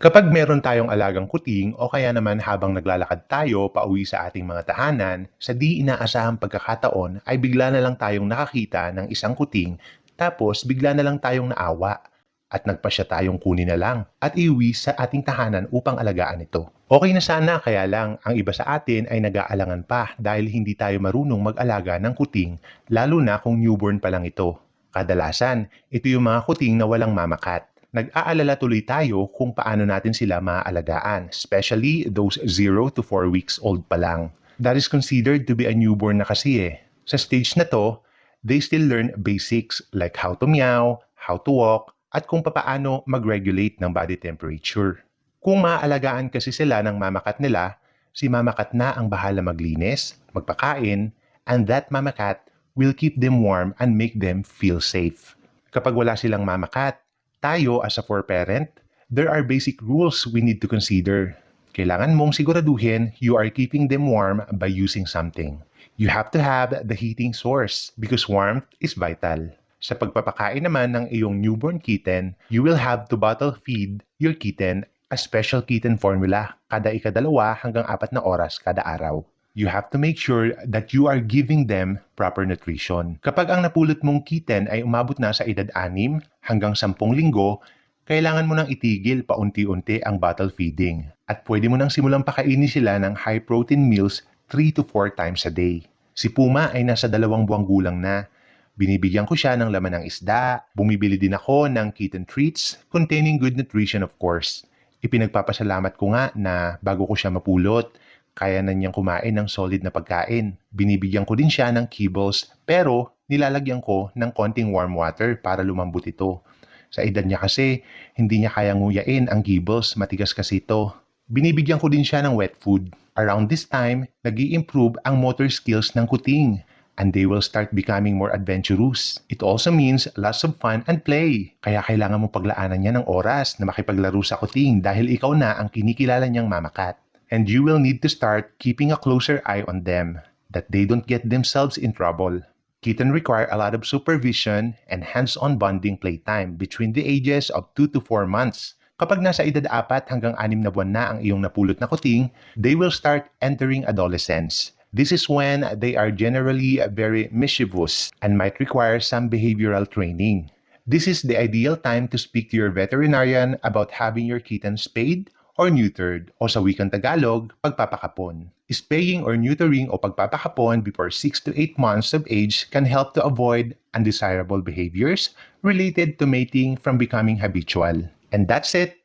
Kapag meron tayong alagang kuting o kaya naman habang naglalakad tayo pauwi sa ating mga tahanan, sa di inaasahang pagkakataon ay bigla na lang tayong nakakita ng isang kuting tapos bigla na lang tayong naawa at nagpasya tayong kunin na lang at iuwi sa ating tahanan upang alagaan ito. Okay na sana kaya lang ang iba sa atin ay nag-aalangan pa dahil hindi tayo marunong mag-alaga ng kuting lalo na kung newborn pa lang ito. Kadalasan, ito yung mga kuting na walang mamakat nag-aalala tuloy tayo kung paano natin sila maaalagaan, especially those 0 to 4 weeks old pa lang. That is considered to be a newborn na kasi eh. Sa stage na to, they still learn basics like how to meow, how to walk, at kung papaano mag-regulate ng body temperature. Kung maaalagaan kasi sila ng mamakat nila, si mamakat na ang bahala maglinis, magpakain, and that mamakat will keep them warm and make them feel safe. Kapag wala silang mamakat, tayo as a for-parent, there are basic rules we need to consider. Kailangan mong siguraduhin you are keeping them warm by using something. You have to have the heating source because warmth is vital. Sa pagpapakain naman ng iyong newborn kitten, you will have to bottle feed your kitten a special kitten formula kada ikadalawa hanggang apat na oras kada araw. You have to make sure that you are giving them proper nutrition. Kapag ang napulot mong kitten ay umabot na sa edad 6 hanggang 10 linggo, kailangan mo nang itigil paunti-unti ang bottle feeding. At pwede mo nang simulang pakainin sila ng high protein meals 3 to 4 times a day. Si Puma ay nasa dalawang buwang gulang na. Binibigyan ko siya ng laman ng isda, bumibili din ako ng kitten treats containing good nutrition of course. Ipinagpapasalamat ko nga na bago ko siya mapulot, kaya na niyang kumain ng solid na pagkain. Binibigyan ko din siya ng kibbles pero nilalagyan ko ng konting warm water para lumambot ito. Sa edad niya kasi, hindi niya kayang nguyain ang kibbles, matigas kasi ito. Binibigyan ko din siya ng wet food. Around this time, nag improve ang motor skills ng kuting and they will start becoming more adventurous. It also means lots of fun and play. Kaya kailangan mo paglaanan niya ng oras na makipaglaro sa kuting dahil ikaw na ang kinikilala niyang mamakat and you will need to start keeping a closer eye on them that they don't get themselves in trouble. Kitten require a lot of supervision and hands-on bonding playtime between the ages of 2 to 4 months. Kapag nasa edad 4 hanggang 6 na buwan na ang iyong napulot na kuting, they will start entering adolescence. This is when they are generally very mischievous and might require some behavioral training. This is the ideal time to speak to your veterinarian about having your kitten spayed or neutered o sa wikang Tagalog, pagpapakapon. Spaying or neutering o pagpapakapon before 6 to 8 months of age can help to avoid undesirable behaviors related to mating from becoming habitual. And that's it.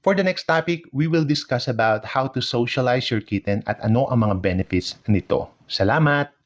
For the next topic, we will discuss about how to socialize your kitten at ano ang mga benefits nito. Salamat!